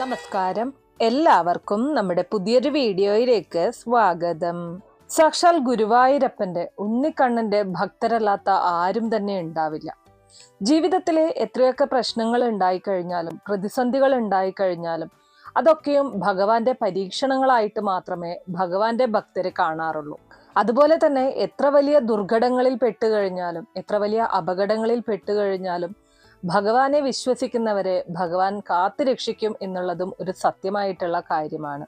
നമസ്കാരം. എല്ലാവർക്കും നമ്മുടെ പുതിയൊരു വീഡിയോയിലേക്ക് സ്വാഗതം. സാക്ഷാൽ ഗുരുവായൂരപ്പന്റെ ഉണ്ണിക്കണ്ണന്റെ ഭക്തരല്ലാത്ത ആരും തന്നെ ഉണ്ടാവില്ല. ജീവിതത്തിലെ എത്രയൊക്കെ പ്രശ്നങ്ങൾ ഉണ്ടായിക്കഴിഞ്ഞാലും പ്രതിസന്ധികൾ ഉണ്ടായിക്കഴിഞ്ഞാലും അതൊക്കെയും ഭഗവാന്റെ പരീക്ഷണങ്ങളായിട്ട് മാത്രമേ ഭഗവാന്റെ ഭക്തരെ കാണാറുള്ളൂ. അതുപോലെ തന്നെ എത്ര വലിയ ദുർഘടങ്ങളിൽ പെട്ടുകഴിഞ്ഞാലും എത്ര വലിയ അപകടങ്ങളിൽ പെട്ടുകഴിഞ്ഞാലും ഭഗവാനെ വിശ്വസിക്കുന്നവരെ ഭഗവാൻ കാത്തുരക്ഷിക്കും എന്നുള്ളതും ഒരു സത്യമായിട്ടുള്ള കാര്യമാണ്.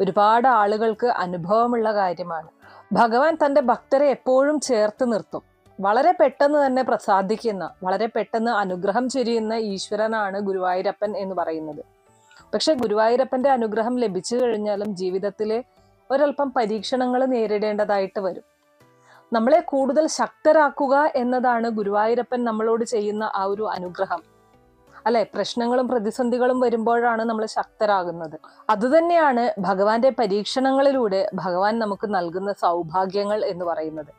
ഒരുപാട് ആളുകൾക്ക് അനുഭവമുള്ള കാര്യമാണ്. ഭഗവാൻ തന്റെ ഭക്തരെ എപ്പോഴും ചേർത്ത് നിർത്തും. വളരെ പെട്ടെന്ന് തന്നെ പ്രസാദിക്കുന്ന വളരെ പെട്ടെന്ന് അനുഗ്രഹം ചൊരിയുന്ന ഈശ്വരനാണ് ഗുരുവായൂരപ്പൻ എന്ന് പറയുന്നത്. പക്ഷെ ഗുരുവായൂരപ്പന്റെ അനുഗ്രഹം ലഭിച്ചു കഴിഞ്ഞാലും ജീവിതത്തിലെ ഒരൽപ്പം പരീക്ഷണങ്ങൾ നേരിടേണ്ടതായിട്ട് വരും. നമ്മളെ കൂടുതൽ ശക്തരാക്കുക എന്നതാണ് ഗുരുവായൂരപ്പൻ നമ്മളോട് ചെയ്യുന്ന ആ ഒരു അനുഗ്രഹം. അല്ലെ? പ്രശ്നങ്ങളും പ്രതിസന്ധികളും വരുമ്പോഴാണ് നമ്മൾ ശക്തരാകുന്നത്. അതുതന്നെയാണ് ഭഗവാന്റെ പരീക്ഷണങ്ങളിലൂടെ ഭഗവാൻ നമുക്ക് നൽകുന്ന സൗഭാഗ്യങ്ങൾ എന്ന് പറയുന്നത്.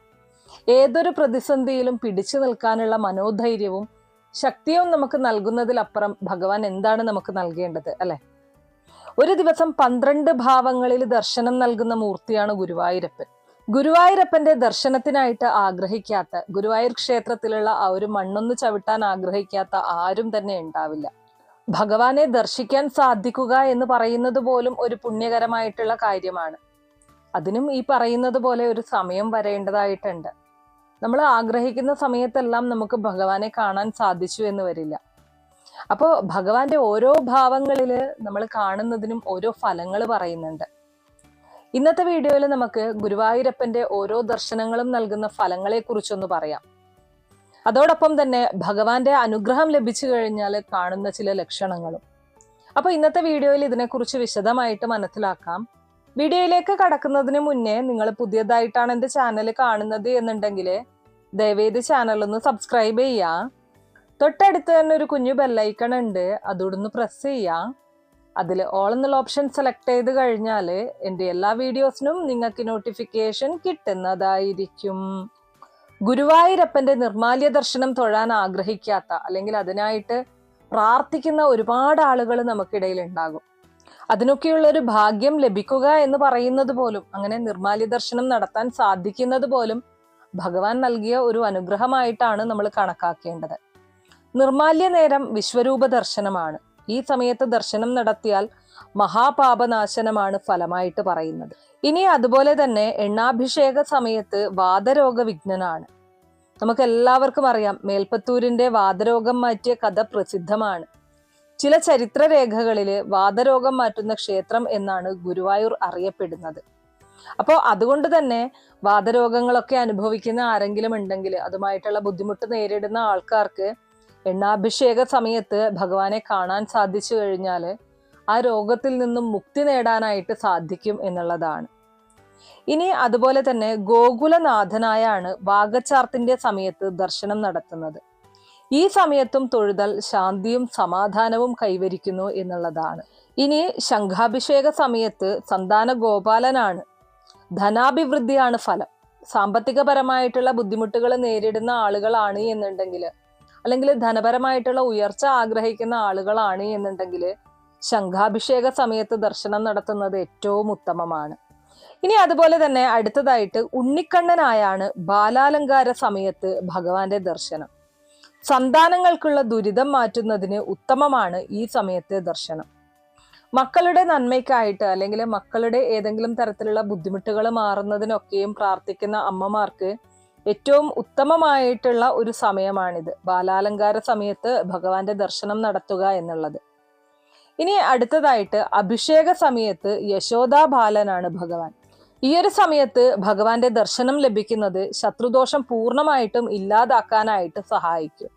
ഏതൊരു പ്രതിസന്ധിയിലും പിടിച്ചു നിൽക്കാനുള്ള മനോധൈര്യവും ശക്തിയും നമുക്ക് നൽകുന്നതിലപ്പുറം ഭഗവാൻ എന്താണ് നമുക്ക് നൽകേണ്ടത്? അല്ലെ? ഒരു ദിവസം പന്ത്രണ്ട് ഭാവങ്ങളിൽ ദർശനം നൽകുന്ന മൂർത്തിയാണ് ഗുരുവായൂരപ്പൻ. ഗുരുവായൂരപ്പന്റെ ദർശനത്തിനായിട്ട് ആഗ്രഹിക്കാത്ത ഗുരുവായൂർ ക്ഷേത്രത്തിലുള്ള ആ ഒരു മണ്ണൊന്ന് ചവിട്ടാൻ ആഗ്രഹിക്കാത്ത ആരും തന്നെ ഉണ്ടാവില്ല. ഭഗവാനെ ദർശിക്കാൻ സാധിക്കുക എന്ന് പറയുന്നത് പോലും ഒരു പുണ്യകരമായിട്ടുള്ള കാര്യമാണ്. അതിനും ഈ പറയുന്നത് പോലെ ഒരു സമയം വരേണ്ടതായിട്ടുണ്ട്. നമ്മൾ ആഗ്രഹിക്കുന്ന സമയത്തെല്ലാം നമുക്ക് ഭഗവാനെ കാണാൻ സാധിച്ചു എന്ന് വരില്ല. അപ്പോൾ ഭഗവാന്റെ ഓരോ ഭാവങ്ങളിൽ നമ്മൾ കാണുന്നതിനും ഓരോ ഫലങ്ങൾ പറയുന്നുണ്ട്. ഇന്നത്തെ വീഡിയോയിൽ നമുക്ക് ഗുരുവായൂരപ്പന്റെ ഓരോ ദർശനങ്ങളും നൽകുന്ന ഫലങ്ങളെ കുറിച്ചൊന്ന് പറയാം. അതോടൊപ്പം തന്നെ ഭഗവാന്റെ അനുഗ്രഹം ലഭിച്ചു കഴിഞ്ഞാൽ കാണുന്ന ചില ലക്ഷണങ്ങളും. അപ്പൊ ഇന്നത്തെ വീഡിയോയിൽ ഇതിനെക്കുറിച്ച് വിശദമായിട്ട് മനസ്സിലാക്കാം. വീഡിയോയിലേക്ക് കടക്കുന്നതിന് മുന്നേ നിങ്ങൾ പുതിയതായിട്ടാണ് എന്റെ ചാനൽ കാണുന്നത് എന്നുണ്ടെങ്കിൽ ദയവേത് ചാനൽ ഒന്ന് സബ്സ്ക്രൈബ് ചെയ്യുക. തൊട്ടടുത്ത് തന്നെ ഒരു കുഞ്ഞു ബെല്ലൈക്കൺ ഉണ്ട്. അതോടൊന്ന് പ്രസ് ചെയ്യാം അതിൽ ഓൾ എന്നുള്ള ഓപ്ഷൻ സെലക്ട് ചെയ്ത് കഴിഞ്ഞാൽ എന്റെ എല്ലാ വീഡിയോസിനും നിങ്ങൾക്ക് നോട്ടിഫിക്കേഷൻ കിട്ടുന്നതായിരിക്കും. ഗുരുവായൂരപ്പന്റെ നിർമാല്യ ദർശനം തൊഴാൻ ആഗ്രഹിക്കാത്ത അല്ലെങ്കിൽ അതിനായിട്ട് പ്രാർത്ഥിക്കുന്ന ഒരുപാട് ആളുകൾ നമുക്കിടയിൽ ഉണ്ടാകും. അതിനൊക്കെയുള്ള ഒരു ഭാഗ്യം ലഭിക്കുക എന്ന് പറയുന്നത് പോലും അങ്ങനെ നിർമാല്യ ദർശനം നടത്താൻ സാധിക്കുന്നത് പോലും ഭഗവാൻ നൽകിയ ഒരു അനുഗ്രഹമായിട്ടാണ് നമ്മൾ കണക്കാക്കേണ്ടത്. നിർമാല്യ നേരം വിശ്വരൂപ ദർശനമാണ്. ഈ സമയത്ത് ദർശനം നടത്തിയാൽ മഹാപാപനാശനമാണ് ഫലമായിട്ട് പറയുന്നത്. ഇനി അതുപോലെ തന്നെ എണ്ണാഭിഷേക സമയത്ത് വാദരോഗ വിഘ്നനാണ് നമുക്ക് എല്ലാവർക്കും അറിയാം മേൽപ്പത്തൂരിന്റെ വാദരോഗം മാറ്റിയ കഥ പ്രസിദ്ധമാണ്. ചില ചരിത്രരേഖകളിൽ വാദരോഗം മാറ്റുന്ന ക്ഷേത്രം എന്നാണ് ഗുരുവായൂർ അറിയപ്പെടുന്നത്. അപ്പോൾ അതുകൊണ്ട് തന്നെ വാദരോഗങ്ങളൊക്കെ അനുഭവിക്കുന്ന ആരെങ്കിലും ഉണ്ടെങ്കിൽ അതുമായിട്ടുള്ള ബുദ്ധിമുട്ട് നേരിടുന്ന ആൾക്കാർക്ക് എണ്ണാഭിഷേക സമയത്ത് ഭഗവാനെ കാണാൻ സാധിച്ചു കഴിഞ്ഞാൽ ആ രോഗത്തിൽ നിന്നും മുക്തി നേടാനായിട്ട് സാധിക്കും എന്നുള്ളതാണ്. ഇനി അതുപോലെ തന്നെ ഗോകുലനാഥനായാണ് വാഗച്ചാർത്തിന്റെ സമയത്ത് ദർശനം നടത്തുന്നത്. ഈ സമയത്തും തൊഴുതൽ ശാന്തിയും സമാധാനവും കൈവരിക്കുന്നു എന്നുള്ളതാണ്. ഇനി ശംഖാഭിഷേക സമയത്ത് സന്താന ഗോപാലനാണ്. ധനാഭിവൃദ്ധിയാണ് ഫലം. സാമ്പത്തികപരമായിട്ടുള്ള ബുദ്ധിമുട്ടുകൾ നേരിടുന്ന ആളുകളാണ് എന്നുണ്ടെങ്കിൽ അല്ലെങ്കിൽ ധനപരമായിട്ടുള്ള ഉയർച്ച ആഗ്രഹിക്കുന്ന ആളുകളാണ് എന്നുണ്ടെങ്കിൽ ശംഖാഭിഷേക സമയത്ത് ദർശനം നടത്തുന്നത് ഏറ്റവും ഉത്തമമാണ്. ഇനി അതുപോലെ തന്നെ അടുത്തതായിട്ട് ഉണ്ണിക്കണ്ണനായാണ് ബാലാലങ്കാര സമയത്ത് ഭഗവാന്റെ ദർശനം. സന്താനങ്ങൾക്കുള്ള ദുരിതം മാറ്റുന്നതിന് ഉത്തമമാണ് ഈ സമയത്തെ ദർശനം. മക്കളുടെ നന്മയ്ക്കായിട്ട് അല്ലെങ്കിൽ മക്കളുടെ ഏതെങ്കിലും തരത്തിലുള്ള ബുദ്ധിമുട്ടുകൾ മാറുന്നതിനൊക്കെയും പ്രാർത്ഥിക്കുന്ന അമ്മമാർക്ക് ഏറ്റവും ഉത്തമമായിട്ടുള്ള ഒരു സമയമാണിത്. ബാലാലങ്കാര സമയത്ത് ഭഗവാന്റെ ദർശനം നടത്തുക എന്നുള്ളത്. ഇനി അടുത്തതായിട്ട് അഭിഷേക സമയത്ത് യശോദാ ബാലനാണ് ഭഗവാൻ. ഈ ഒരു സമയത്ത് ഭഗവാന്റെ ദർശനം ലഭിക്കുന്നത് ശത്രുദോഷം പൂർണമായിട്ടും ഇല്ലാതാക്കാനായിട്ട് സഹായിക്കും.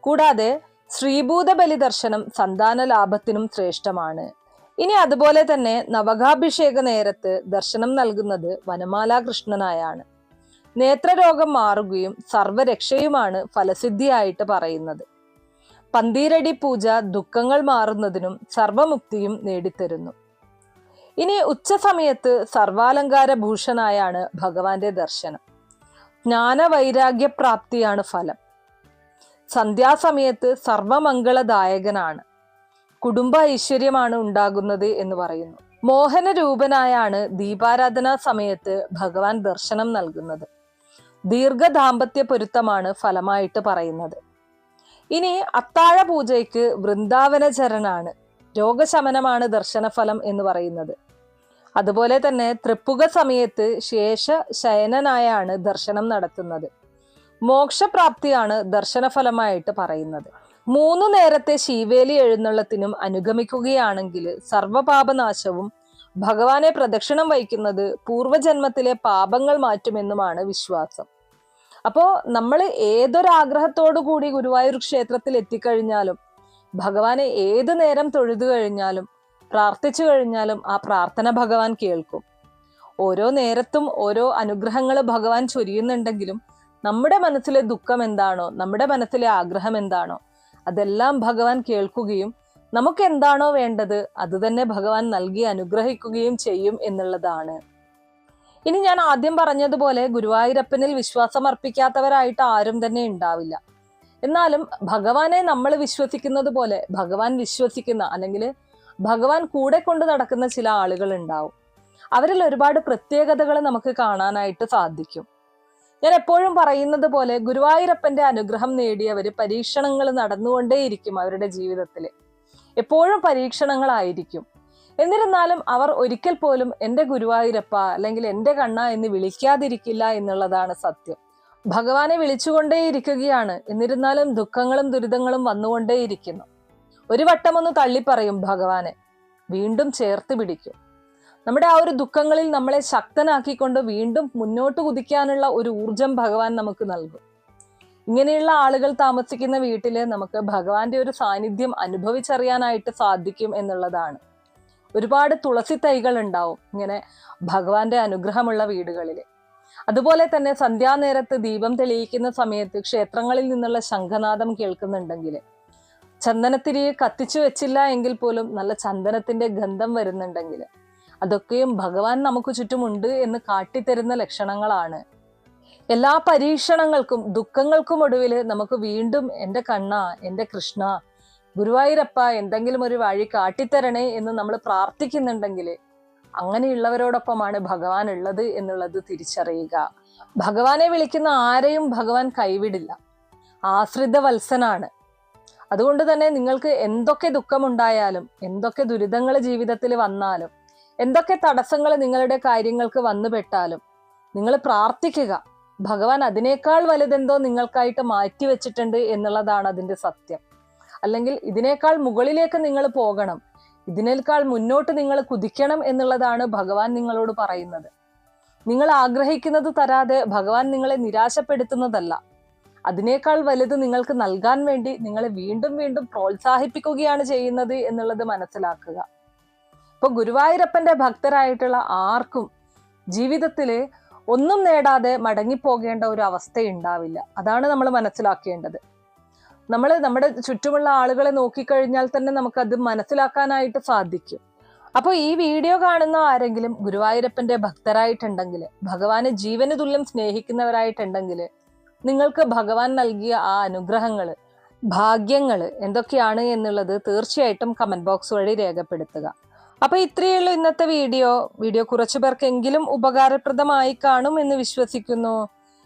കൂടാതെ ശ്രീഭൂത ബലി ദർശനം സന്താന ലാഭത്തിനും ശ്രേഷ്ഠമാണ്. ഇനി അതുപോലെ തന്നെ നവകാഭിഷേക നേരത്ത് ദർശനം നൽകുന്നത് വനമാല കൃഷ്ണനായാണ് നേത്രരോഗം മാറുകയും സർവരക്ഷയുമാണ് ഫലസിദ്ധിയായിട്ട് പറയുന്നത്. പന്തീരടി പൂജ ദുഃഖങ്ങൾ മാറുന്നതിനും സർവമുക്തിയും നേടിത്തരുന്നു. ഇനി ഉച്ചസമയത്ത് സർവാലങ്കാര ഭൂഷണായാണ് ഭഗവാന്റെ ദർശനം. ജ്ഞാനവൈരാഗ്യപ്രാപ്തിയാണ് ഫലം. സന്ധ്യാസമയത്ത് സർവമംഗളദായകനാണ്. കുടുംബ ഐശ്വര്യമാണ് ഉണ്ടാകുന്നത് എന്ന് പറയുന്നു. മോഹനരൂപനായാണ് ദീപാരാധനാ സമയത്ത് ഭഗവാൻ ദർശനം നൽകുന്നത്. ദീർഘ ദാമ്പത്യ പൊരുത്തമാണ് ഫലമായിട്ട് പറയുന്നത്. ഇനി അത്താഴ പൂജയ്ക്ക് വൃന്ദാവനചരനാണ് രോഗശമനമാണ് ദർശനഫലം എന്ന് പറയുന്നത്. അതുപോലെ തന്നെ തൃപ്പുക സമയത്ത് ശേഷ ശയനനായാണ് ദർശനം നടത്തുന്നത്. മോക്ഷപ്രാപ്തിയാണ് ദർശനഫലമായിട്ട് പറയുന്നത്. മൂന്നു നേരത്തെ ശീവേലി എഴുന്നള്ളത്തിനും അനുഗമിക്കുകയാണെങ്കിൽ സർവപാപനാശവും ഭഗവാനെ പ്രദക്ഷിണം വഹിക്കുന്നത് പൂർവജന്മത്തിലെ പാപങ്ങൾ മാറ്റുമെന്നുമാണ് വിശ്വാസം. അപ്പോ നമ്മൾ ഏതൊരാഗ്രഹത്തോടു കൂടി ഗുരുവായൂർ ക്ഷേത്രത്തിൽ എത്തിക്കഴിഞ്ഞാലും ഭഗവാനെ ഏത് നേരം തൊഴുതു കഴിഞ്ഞാലും പ്രാർത്ഥിച്ചു കഴിഞ്ഞാലും ആ പ്രാർത്ഥന ഭഗവാൻ കേൾക്കും. ഓരോ നേരത്തും ഓരോ അനുഗ്രഹങ്ങൾ ഭഗവാൻ ചൊരിയുന്നുണ്ടെങ്കിലും നമ്മുടെ മനസ്സിലെ ദുഃഖം എന്താണോ നമ്മുടെ മനസ്സിലെ ആഗ്രഹം എന്താണോ അതെല്ലാം ഭഗവാൻ കേൾക്കുകയും നമുക്ക് എന്താണോ വേണ്ടത് അത് തന്നെ ഭഗവാൻ നൽകി അനുഗ്രഹിക്കുകയും ചെയ്യും എന്നുള്ളതാണ്. ഇനി ഞാൻ ആദ്യം പറഞ്ഞതുപോലെ ഗുരുവായൂരപ്പനിൽ വിശ്വാസം അർപ്പിക്കാത്തവരായിട്ട് ആരും തന്നെ ഉണ്ടാവില്ല. എന്നാലും ഭഗവാനെ നമ്മൾ വിശ്വസിക്കുന്നത് പോലെ ഭഗവാൻ വിശ്വസിക്കുന്ന അല്ലെങ്കിൽ ഭഗവാൻ കൂടെ കൊണ്ട് നടക്കുന്ന ചില ആളുകൾ ഉണ്ടാവും. അവരിൽ ഒരുപാട് പ്രത്യേകതകൾ നമുക്ക് കാണാനായിട്ട് സാധിക്കും. ഞാൻ എപ്പോഴും പറയുന്നത് പോലെ ഗുരുവായൂരപ്പന്റെ അനുഗ്രഹം നേടിയവർ പരീക്ഷണങ്ങൾ നടന്നുകൊണ്ടേയിരിക്കും അവരുടെ ജീവിതത്തിൽ എപ്പോഴും പരീക്ഷണങ്ങളായിരിക്കും. എന്നിരുന്നാലും അവർ ഒരിക്കൽ പോലും എന്റെ ഗുരുവായൂരപ്പ അല്ലെങ്കിൽ എന്റെ കണ്ണ എന്ന് വിളിക്കാതിരിക്കില്ല എന്നുള്ളതാണ് സത്യം. ഭഗവാനെ വിളിച്ചുകൊണ്ടേയിരിക്കുകയാണ്. എന്നിരുന്നാലും ദുഃഖങ്ങളും ദുരിതങ്ങളും വന്നുകൊണ്ടേയിരിക്കുന്നു. ഒരു വട്ടമൊന്ന് തള്ളിപ്പറയും ഭഗവാനെ. വീണ്ടും ചേർത്ത് പിടിക്കും. നമ്മുടെ ആ ഒരു ദുഃഖങ്ങളിൽ നമ്മളെ ശക്തനാക്കിക്കൊണ്ട് വീണ്ടും മുന്നോട്ട് കുതിക്കാനുള്ള ഒരു ഊർജം ഭഗവാൻ നമുക്ക് നൽകും. ഇങ്ങനെയുള്ള ആളുകൾ താമസിക്കുന്ന വീട്ടിൽ നമുക്ക് ഭഗവാന്റെ ഒരു സാന്നിധ്യം അനുഭവിച്ചറിയാനായിട്ട് സാധിക്കും എന്നുള്ളതാണ്. ഒരുപാട് തുളസി തൈകൾ ഉണ്ടാവും ഇങ്ങനെ ഭഗവാന്റെ അനുഗ്രഹമുള്ള വീടുകളിൽ അതുപോലെ തന്നെ സന്ധ്യാനേരത്ത് ദീപം തെളിയിക്കുന്ന സമയത്ത് ക്ഷേത്രങ്ങളിൽ നിന്നുള്ള ശംഖനാദം കേൾക്കുന്നുണ്ടെങ്കിൽ ചന്ദനത്തിരി കത്തിച്ചു വെച്ചില്ല എങ്കിൽ പോലും നല്ല ചന്ദനത്തിന്റെ ഗന്ധം വരുന്നുണ്ടെങ്കിൽ അതൊക്കെയും ഭഗവാൻ നമുക്ക് ചുറ്റുമുണ്ട് എന്ന് കാട്ടിത്തരുന്ന ലക്ഷണങ്ങളാണ്. എല്ലാ പരീക്ഷണങ്ങൾക്കും ദുഃഖങ്ങൾക്കും ഒടുവിൽ നമുക്ക് വീണ്ടും എന്റെ കണ്ണ എന്റെ കൃഷ്ണ ഗുരുവായൂരപ്പ എന്തെങ്കിലും ഒരു വഴി കാട്ടിത്തരണേ എന്ന് നമ്മൾ പ്രാർത്ഥിക്കുന്നുണ്ടെങ്കിൽ അങ്ങനെയുള്ളവരോടൊപ്പമാണ് ഭഗവാൻ ഉള്ളത് എന്നുള്ളത് തിരിച്ചറിയുക. ഭഗവാനെ വിളിക്കുന്ന ആരെയും ഭഗവാൻ കൈവിടില്ല. ആശ്രിത വത്സനാണ് അതുകൊണ്ട് തന്നെ നിങ്ങൾക്ക് എന്തൊക്കെ ദുഃഖമുണ്ടായാലും എന്തൊക്കെ ദുരിതങ്ങൾ ജീവിതത്തിൽ വന്നാലും എന്തൊക്കെ തടസ്സങ്ങൾ നിങ്ങളുടെ കാര്യങ്ങൾക്ക് വന്നുപെട്ടാലും നിങ്ങൾ പ്രാർത്ഥിക്കുക. ഭഗവാൻ അതിനേക്കാൾ വലുതെന്തോ നിങ്ങൾക്കായിട്ട് മാറ്റി വെച്ചിട്ടുണ്ട് എന്നുള്ളതാണ് അതിന്റെ സത്യം. അല്ലെങ്കിൽ ഇതിനേക്കാൾ മുകളിലേക്ക് നിങ്ങൾ പോകണം. ഇതിനേക്കാൾ മുന്നോട്ട് നിങ്ങൾ കുതിക്കണം എന്നുള്ളതാണ് ഭഗവാൻ നിങ്ങളോട് പറയുന്നത്. നിങ്ങൾ ആഗ്രഹിക്കുന്നത് തരാതെ ഭഗവാൻ നിങ്ങളെ നിരാശപ്പെടുത്തുന്നതല്ല. അതിനേക്കാൾ വലുത് നിങ്ങൾക്ക് നൽകാൻ വേണ്ടി നിങ്ങളെ വീണ്ടും വീണ്ടും പ്രോത്സാഹിപ്പിക്കുകയാണ് ചെയ്യുന്നത് എന്നുള്ളത് മനസ്സിലാക്കുക. ഇപ്പൊ ഗുരുവായൂരപ്പന്റെ ഭക്തരായിട്ടുള്ള ആർക്കും ജീവിതത്തിൽ ഒന്നും നേടാതെ മടങ്ങിപ്പോകേണ്ട ഒരു അവസ്ഥ ഉണ്ടാവില്ല അതാണ് നമ്മൾ മനസ്സിലാക്കേണ്ടത്. നമ്മൾ നമ്മുടെ ചുറ്റുമുള്ള ആളുകളെ നോക്കിക്കഴിഞ്ഞാൽ തന്നെ നമുക്കത് മനസ്സിലാക്കാനായിട്ട് സാധിക്കും. അപ്പോൾ ഈ വീഡിയോ കാണുന്ന ആരെങ്കിലും ഗുരുവായൂരപ്പന്റെ ഭക്തരായിട്ടുണ്ടെങ്കിൽ ഭഗവാനെ ജീവന് തുല്യം സ്നേഹിക്കുന്നവരായിട്ടുണ്ടെങ്കിൽ നിങ്ങൾക്ക് ഭഗവാൻ നൽകിയ ആ അനുഗ്രഹങ്ങൾ ഭാഗ്യങ്ങൾ എന്തൊക്കെയാണ് എന്നുള്ളത് തീർച്ചയായിട്ടും കമന്റ് ബോക്സ് വഴി രേഖപ്പെടുത്തുക. അപ്പൊ ഇത്രയേ ഉള്ളൂ ഇന്നത്തെ വീഡിയോ. വീഡിയോ കുറച്ചു പേർക്കെങ്കിലും ഉപകാരപ്രദമായി കാണും എന്ന് വിശ്വസിക്കുന്നു.